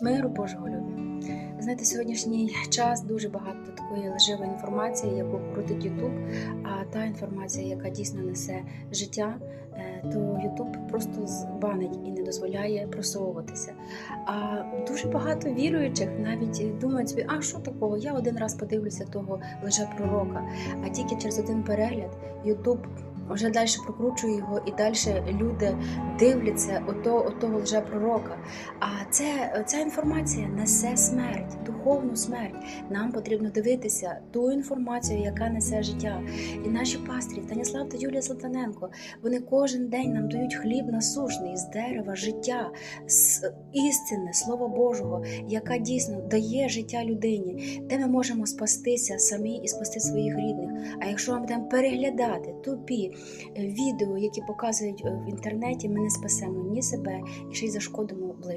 Миру Божого любі. Знаєте, сьогоднішній час дуже багато такої лживої інформації, яку крутить Ютуб, а та інформація, яка дійсно несе життя, е, то Ютуб просто збанить і не дозволяє просовуватися. А дуже багато віруючих навіть думають собі, а що такого? Я один раз подивлюся того лжепророка, а тільки через один перегляд Ютуб вже далі прокручує його, і далі люди дивляться ото, отого лжепророка. А це, ця інформація несе смерть, духовну смерть. Нам потрібно дивитися ту інформацію, яка несе життя. І наші пастирі, Станіслав та Юлія Салтаненко, вони кожен день нам дають хліб насушний з дерева, життя, з істини, Слова Божого, яка дійсно дає життя людині, де ми можемо спастися самі і спасти своїх рідних. А якщо ми будемо переглядати тупі е, відео, які показують е, в інтернеті, ми не спасемо ні себе і ще й зашкодимо ближнім.